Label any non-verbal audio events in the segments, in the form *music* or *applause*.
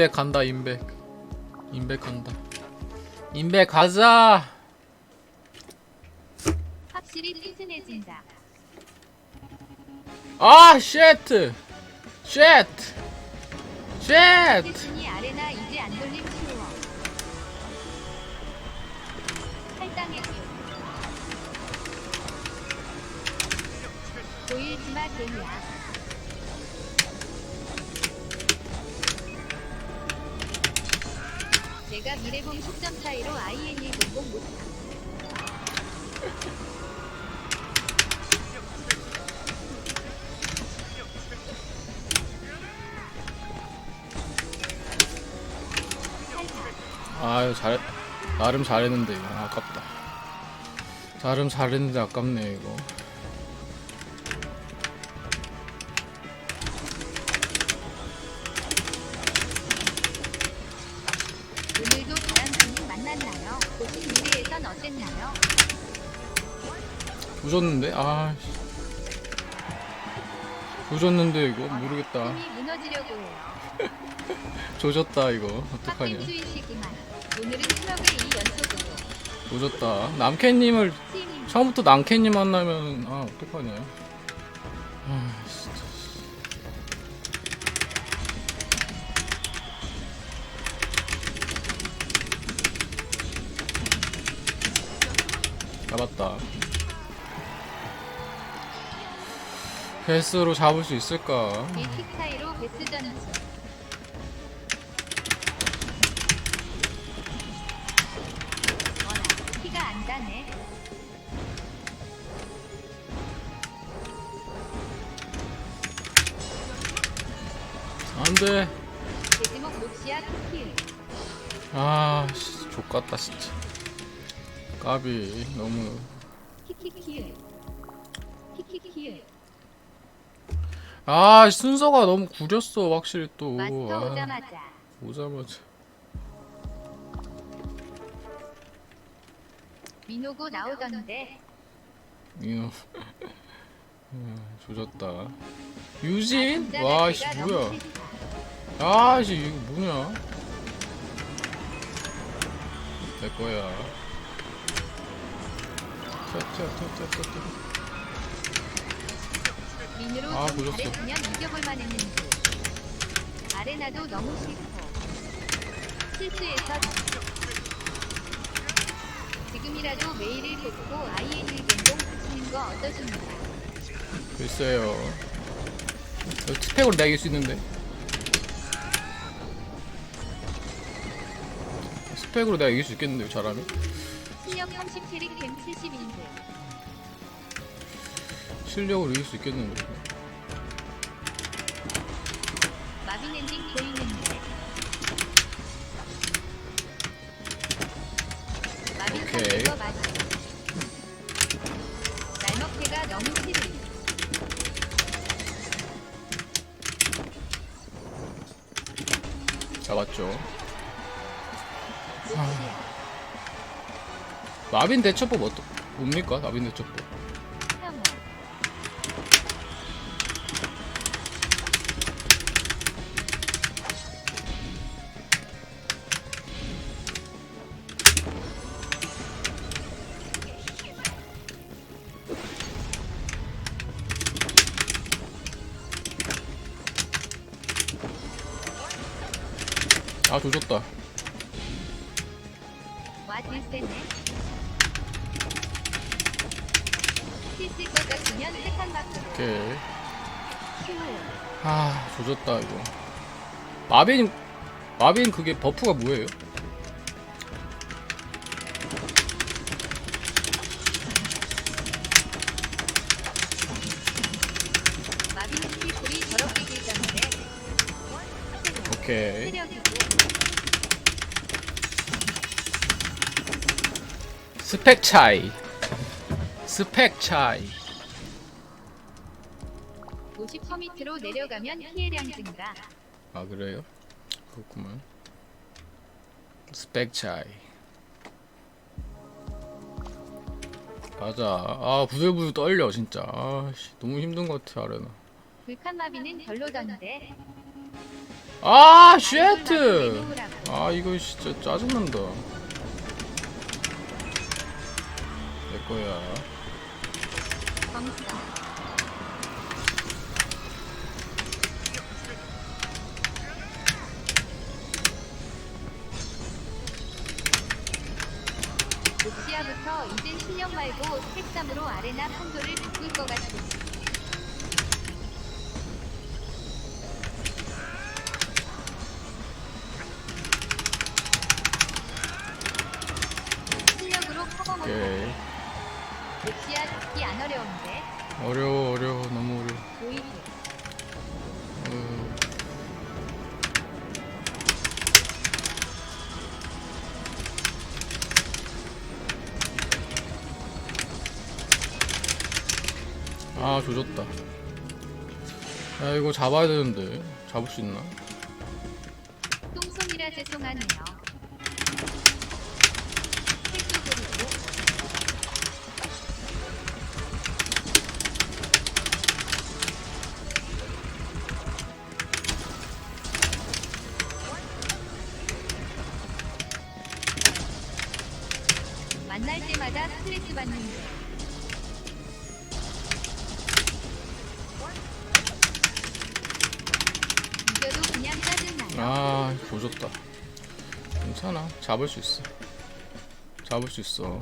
인백 간다 인백 인백 간다 인백 가자 확실히 튼튼해진다. 아 쉣! 쉣! 쉣! 태순이 아레나 이제 안 돌림 쉬워. 할당의 길. 보일지마 개냐. 내가 미래봉 10점 차이로 INE 공공 못함. 아유 잘 나름 잘했는데 이거 아깝다 나름 잘했는데 아깝네 이거 조졌는데? 아 조졌는데 이거? 모르겠다. *laughs* 조졌다 이거. 어떡하냐. 조졌다. 남캐님을 처음부터 남캐님 만나면 아 어떡하냐. 아 진짜. 잡았다 베스로 잡을 수 있을까 차이로 베스. 어라, 안 다네. 안돼. 아 씨, 족같다 진짜 까비 너무 키키키. 키키키. 아 순서가 너무 구렸어 확실히 또 마스터 아, 오자마자. 오자마자 민호고 나오던데. 이거 음, *laughs* 조졌다 유진? 남자는 와씨 뭐야. 아씨 이거 뭐냐 내 거야 튀어튀어튀어 민으로 아, 좀 보셨어. 잘했으면 이겨볼 만했는데. 아레나도 너무 싫고. 실수해서 지금이라도 메일을 돕고 IN을 공공 붙이는 거 어떠십니까? 글쎄요 스펙으로 내가 이길 수 있는데 스펙으로 내가 이길 수 있겠는데 잘하면 실력 30 캐릭 댐 70인데. 실력으로 이길 수 있겠는데 마빈 엔딩 보이는데. 마빈 오케이. 선거 맞아. 날먹태가 너무 싫음. 잡았죠 녹시야. 마빈 대처법 어떠 뭡니까 마빈 대처법 아 조졌다 와 들쎄네. 필쓸 것 같으면 세칸 밖으로. 오케이 큐. 아 조졌다 이거 마빈 마빈 그게 버프가 뭐예요? 오케이고. 스펙 차이. 스펙 차이. 50퍼미트로 내려가면 피해량 증가. 아 그래요? 그렇구만. 스펙 차이. 가자 아 부들부들 떨려 진짜. 아씨 너무 힘든 것 같아 아레나. 불칸 마비는 별로던데. 아 쉣! 아 이거 진짜 짜증난다 거야 검사. 루시아부터 이젠 실력 말고 택삼으로 아레나 판도를 바꿀 것 같은. 어려워 어려워 너무 어려워. 어, 아 조졌다. 야 이거 잡아야 되는데. 잡을 수 있나? 잡을 수 있어. 잡을 수 있어.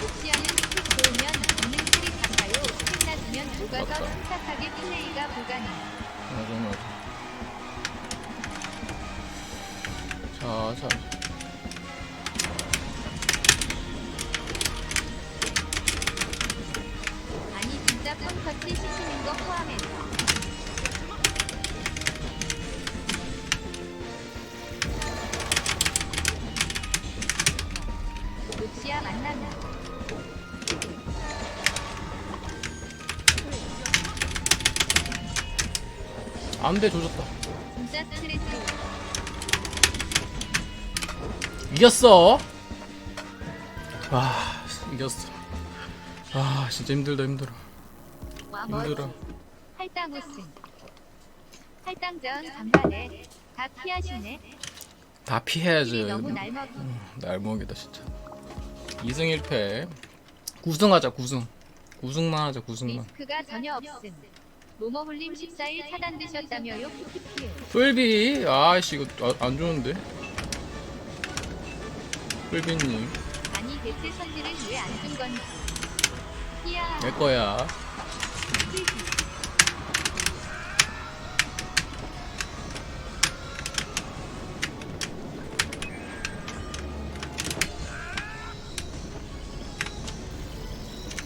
루시아는 스틱 좋으 안돼 조졌다 진짜. 이겼어 아 이겼어 아 진짜 힘들다 힘들어 와 힘들어 멋지. 할당 우승. 할당전 간발에 다 피하시네. 다 피해야지 너무 날먹이. 날먹이다 진짜 2승 1패 9승 하자 9승 9승만 하자 9승만 리스크가 전혀 없음. 모모홀림 14일 차단되셨다며요. 뿔비 아이씨 이거 아, 안 좋은데 뿔비님 아니 대체 선지를 왜 안 준 건지. 이야. 내 거야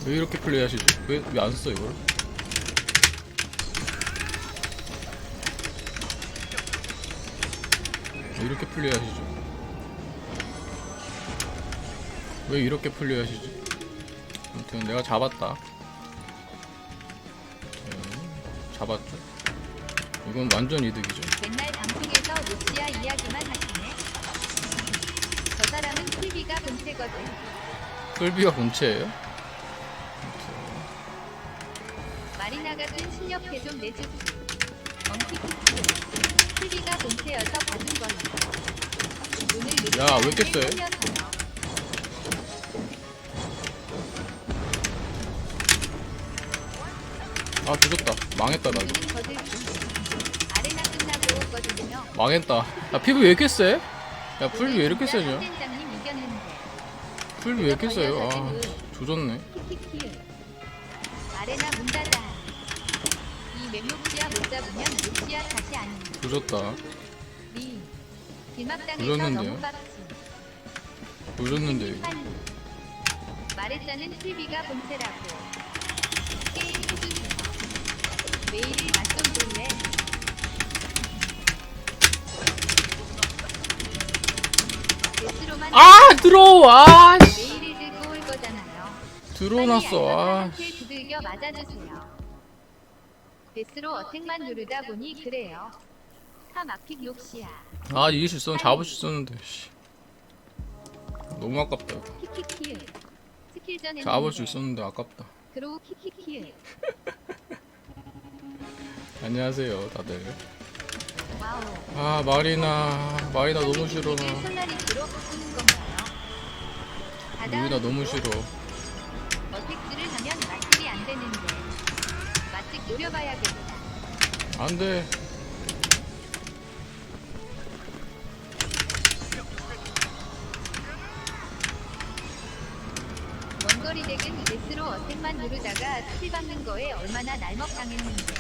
왜 이렇게 플레이하시지? 왜왜안써 이걸? 이렇게 플레이하시죠? 왜 이렇게 플레이하시지? 아무튼 내가 잡았다. 오케이, 잡았죠? 이건 완전 이득이죠. 맨날 방송에서 루시아 이야기만 하시네. 저 사람은 TV가 본체거든. 끌비가 본체예요? 마리나 같은 실력패 좀. TV 가 본체여서 봐준 거니. 오늘 야, 왜 이렇게 세? 아 조졌다. 망했다 나 이거. 아레나 끝나고. 망했다. 야 피부 왜 이렇게 세? 야 풀비 왜 이렇게 세냐? 풀비 왜 이렇게 세요? 아 조졌네. 아레나 문 닫아. 이 맹루시아 못 잡으면 루시아 다시. 리. 길막당에서? 너무. 조졌는데 이거. 한. 말했자는 TV가 본체라고. 게임 해주세요. 메일을 맞좀 볼래? 아 들고 올 거잖아요. 들어놨어. 아. 두들겨 맞아주세요. 베스로 어택만 누르다 보니 그래요. 카 막픽 욕시야. 아 이길 수 있었는데 잡을 수 있었는데. 씨. 너무 아깝다. 이거. 키키키. 스킬전 잡을 수 있었는데 아깝다. 그로우 키키키. *laughs* 안녕하세요 다들 와우. 아 마리나 마리나 너무 싫어 나 솔라리스로 바꾸는 건가요? 루이나 너무 싫어 노려봐야겠다. 안 돼. 원거리 덱은 데스로 어택만 누르다가 스킬 받는 거에 얼마나 날먹당했는데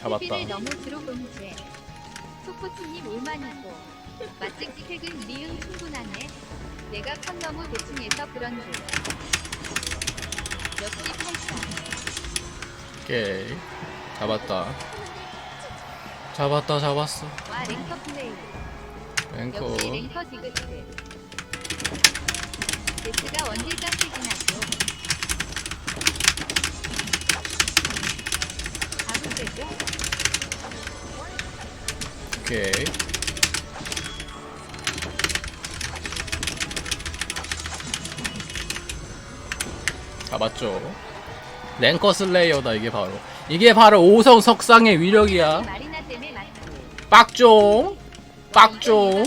잡았다. TV를 너무 들어본 채 소코트님 올만이고 맛집 스택은 리응 충분하네 내가 컨 너무 대충해서 그런데 역시 8점 오케이. 잡았다. 잡았다 잡았어. 와 랭커 플레이. 앵커. 역시 랭커 디귿트 데스가 원딜과 퇴근하죠. 바로 되죠? 오케이 잡았죠 랭커 슬레이어다 이게 바로 이게 바로 오성 석상의 위력이야 빡종 빡종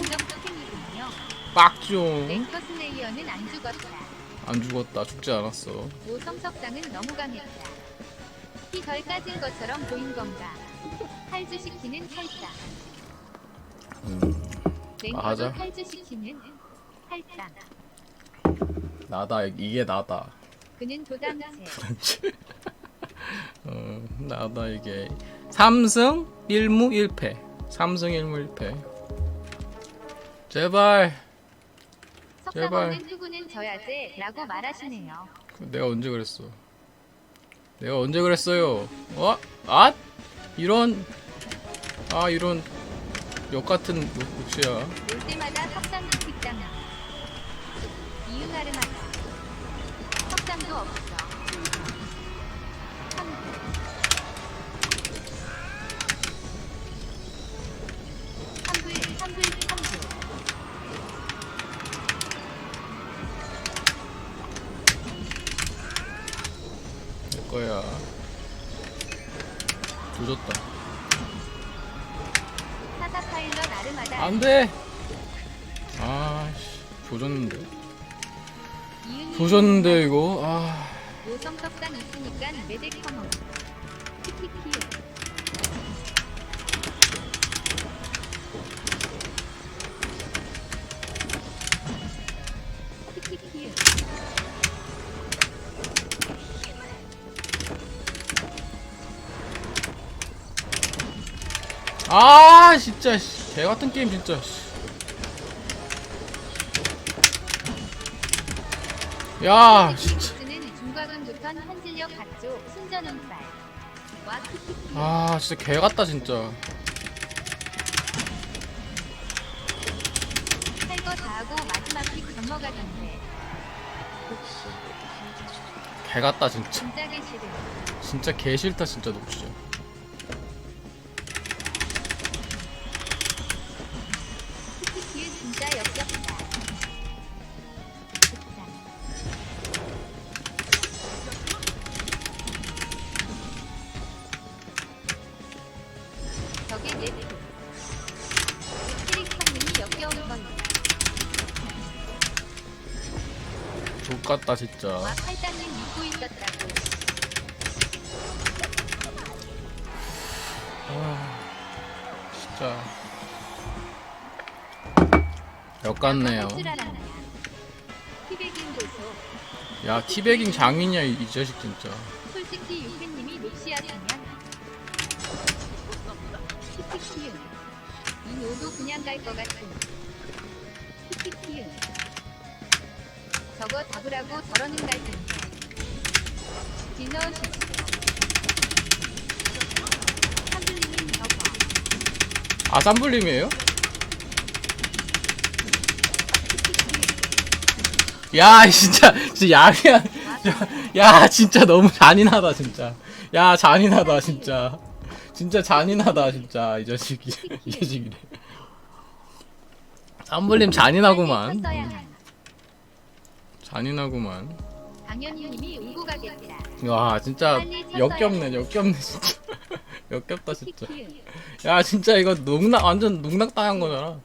빡종 안 죽었다 죽지 않았어 오성석상은 너무 강했다. 피덜 까진 것처럼 보인 건가? 탈주시키는 탈당. 음, 랭커도. 탈주시키는 탈당. 나다 이게 나다 그는 도담체. *laughs* 어, 나다 이게 3승 1무 1패 3승 1무 1패 제발 제발. 없는 투구는 져야지 라고 말하시네요. 내가 언제 그랬어 내가 언제 그랬어요 어? 아? 이런 아 이런 역 같은 몫이야 올 때마다 픽 안돼 아씨 조졌는데 조졌는데 이거 아 요성석상 있으니까. 키키키요. 아 진짜 씨. 개 같은 게임 진짜 씨. 야 진짜. 아 진짜 개 같다 진짜 할거 다 하고 마지막 픽 건너가던데. 개 같다 진짜 진짜 개 싫음. 진짜 개 싫다 진짜 녹취 키 같다 진짜. 아 진짜 역 같네요 할줄 알았냐. 티베깅 고소. 야 티베깅 장인이야 이, 이 자식 진짜 저거 잡으라고 저러는 갈 텐데 딜러시죠 한블리님 저거 아 쌈불림이에요? 야 진짜 진짜 야야 야 진짜 너무 잔인하다 진짜. 야 잔인하다 진짜. 진짜 잔인하다 진짜 이 자식이. 이 자식이래 잔인하고만. 쳤어야 하나. 잔인하구만. 당연히님이 울고 가겠다. 와 진짜. 역겹네 역겹네 진짜. *laughs* 역겹다 진짜. 야 진짜 이거 농락 완전 농락 당한 거잖아.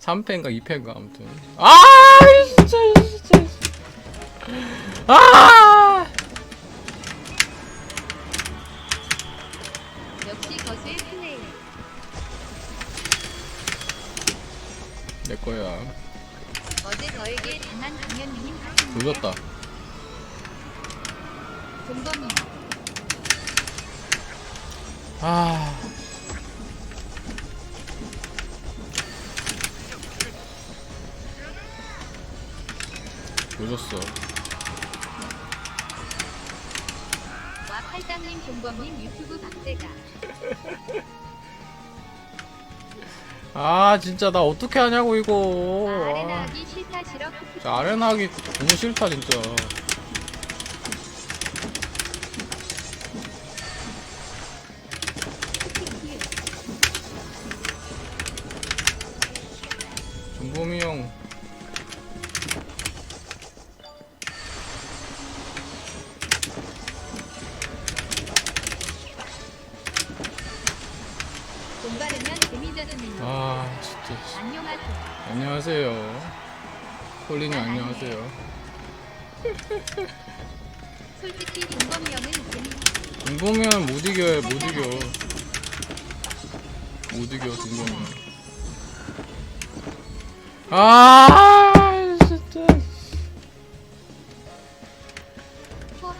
3패인가 2패인가 아무튼. 아 진짜 진짜. 아. 진짜 나 어떻게 하냐고 이거. 아, 아레나 아, 하기 싫다 싫어 진짜 아레나 하기 너무 싫다 진짜.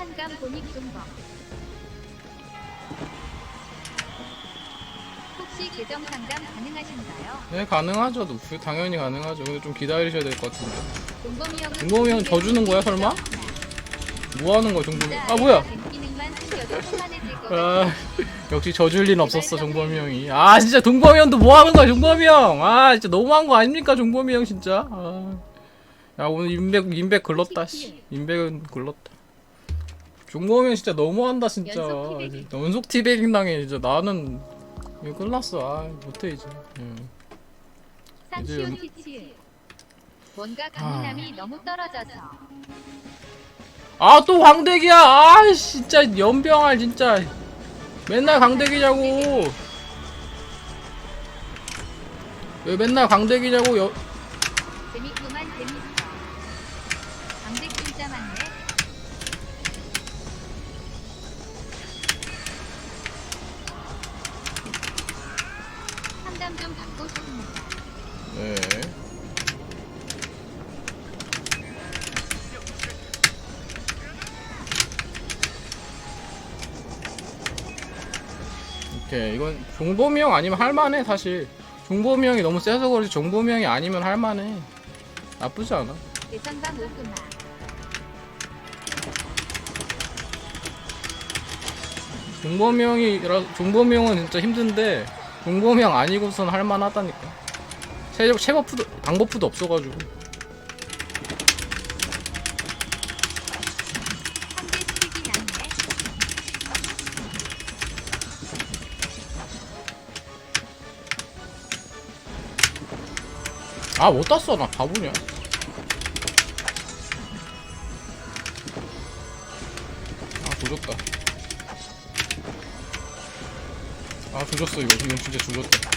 한감 본익 종범 혹시 계정 상담 가능하신가요? 네 가능하죠. 그- 당연히 가능하죠. 근데 좀 기다리셔야 될 것 같은데. 종범이 형은 형 져주는 거야, 설마? 뭐 하는 거야 종범이? 아 뭐야? 기능만 숨겨도 편안해질 것 같아 아 역시 져줄 린 없었어 종범이 형이. 아 진짜 종범이 형도 뭐 하는 거야 종범이 형? 아 진짜 너무한 거 아닙니까 종범이 형 진짜? 아. 야 오늘 인백 인백 글렀다 씨. 인백은 글렀다. 종범이 형 진짜 너무한다 진짜. 연속 티베깅. 연속 티베깅 당해 진짜 나는 이거 끝났어. 아 못해 이제. 응. 산시오 이제- 티치 뭔가 강인함이 너무 떨어져서 아또 광대기야 아 진짜 연병알 진짜 맨날 광대기냐고 왜 맨날 광대기냐고 여... 이 이건 종범이 형 아니면 할만해 사실. 종범이 형이 너무 세서 그렇지 종범이 형이 아니면 할만해. 나쁘지 않아. 종범이 형이라 종범이 형은 진짜 힘든데 종범이 형 아니고선 할만하다니까. 체 체버프도 방버프도 없어가지고 아 못 땄어. 나 바보냐. 아 조졌다. 아 조졌어 이거. 이건 진짜 조졌다.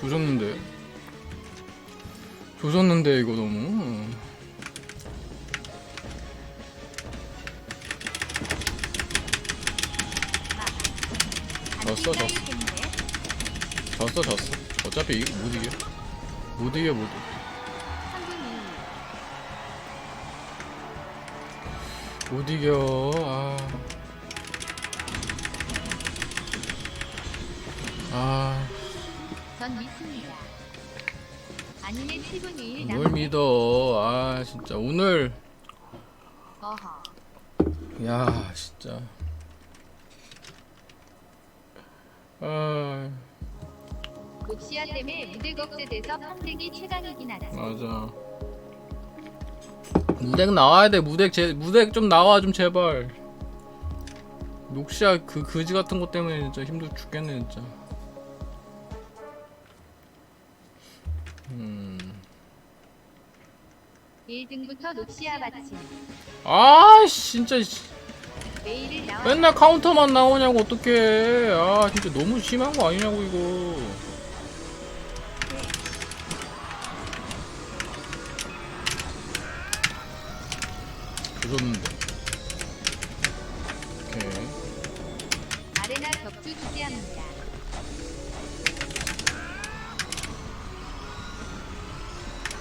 조졌는데. 조졌는데 이거 너무. 졌어, 졌어. 졌어 졌어 어차피 이- 못 이겨 못 이겨 못 이겨 3분 2못 이겨. 아. 아, 전 믿습니다. 아니면 7분 2일 뭘. 믿어. 아, 진짜 오늘 어허. 야, 진짜. 아, 록시아 때문에 무대 걱제돼서 평택이 최강이긴 하다. 맞아. 무덱 나와야 돼. 무덱 제 무덱 좀 나와 좀 제발. 녹시아 그 그지 같은 것 때문에 진짜 힘들 죽겠네 진짜. 음. 1등부터 녹시아 받침. 아 진짜. 맨날 카운터만 나오냐고 어떡해 아 진짜 너무 심한 거 아니냐고 이거 조졌는데 오케이 아레나 격투 주재합니다.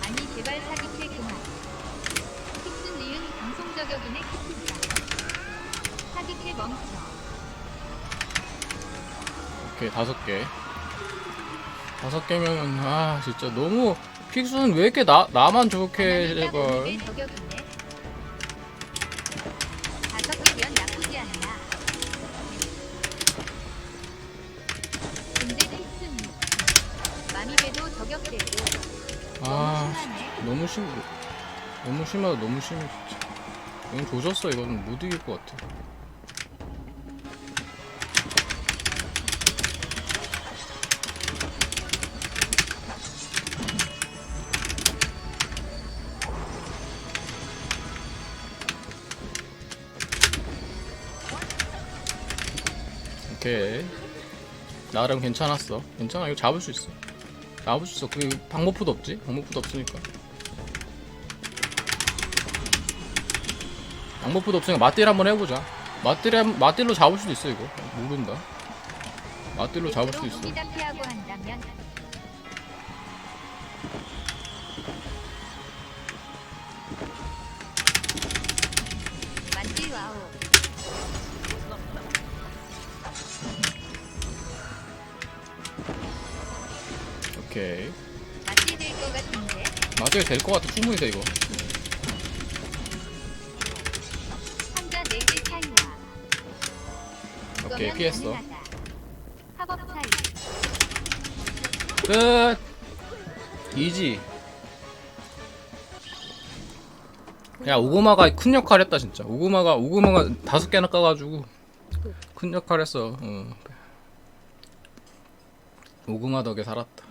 아니 제발 사기캐 그만. 픽슨 리은 방송 저격이네 키키다. 사기캐 멈춰. 오케이 다섯 개 다섯 개면은 아 진짜 너무 픽수는 왜 이렇게 나 나만 딱 제발 오늘의 저격이네. 다 너무 심 너무 심하다 너무 심해 진짜. 이건 조졌어 이거는. 못 이길 것 같아. 오케이. 나름 괜찮았어. 괜찮아. 이거 잡을 수 있어. 잡을 수 있어. 그 방법도 없지? 방법도 없으니까 방법도 없으니까 맞딜 한번 해보자. 맞딜 한- 맞딜로 잡을 수도 있어 이거. 모른다. 맞딜로 잡을 수 있어. 오케이. 만질 될것 같은데. 맞딜 될것 같아. 충분히 돼 이거 오케이 피했어. 끝. 이지. 야 오구마가 큰 역할 했다 진짜. 오구마가 오구마가 다섯 개나 까가지고 큰 역할 했어. 어. 오구마 덕에 살았다.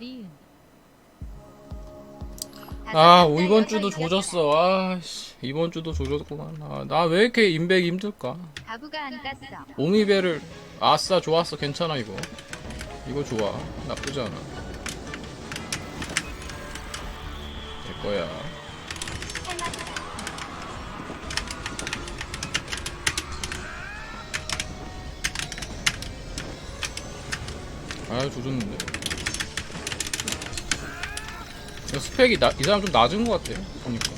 아 다섯 이번 남자, 주도. 조졌어. 아씨 이번 주도 조졌구만. 아, 나 왜 이렇게 인백이 힘들까? 가부가 안 깠어. 오미베를 아싸 좋았어. 괜찮아 이거. 이거 좋아. 나쁘지 않아. 될 거야. 아 조졌는데 이거 스펙이 나, 이 사람 좀 낮은 것 같아 보니까.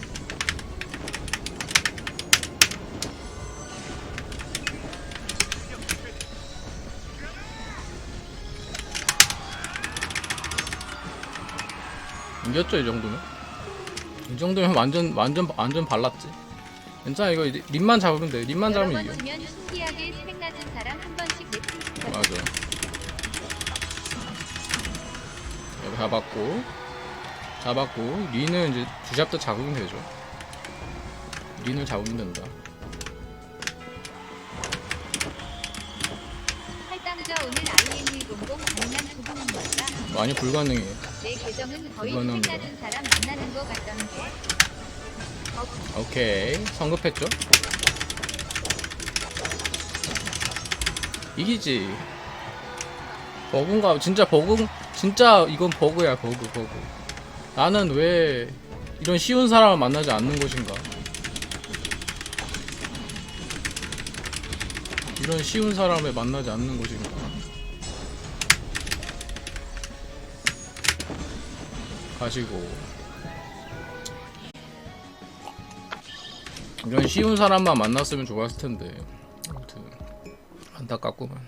이겼죠 이 정도면? 이 정도면 완전 완전 완전 발랐지? 괜찮아 이거 립만 잡으면 돼. 립만 잡으면 번 이겨. 맞아. 여기 잡았고, 잡았고, 리는 이제 주잡도 잡으면 되죠. 린을 잡으면 된다. 할당자 오늘 IN100 가능한 부분인 걸까? 많이 불가능해. 내 계정은 거의 이거는 스펙 낮은 사람 만나는 거 같던데. 어, 오케이. 성급했죠? 이기지. 버그인가? 진짜 버그, 진짜 이건 버그야, 버그, 버그. 나는 왜 이런 쉬운 사람을 만나지 않는 것인가? 이런 쉬운 사람을 만나지 않는 것인가? 가지고 이런 쉬운 사람만 만났으면 좋았을 텐데 아무튼 안타깝구만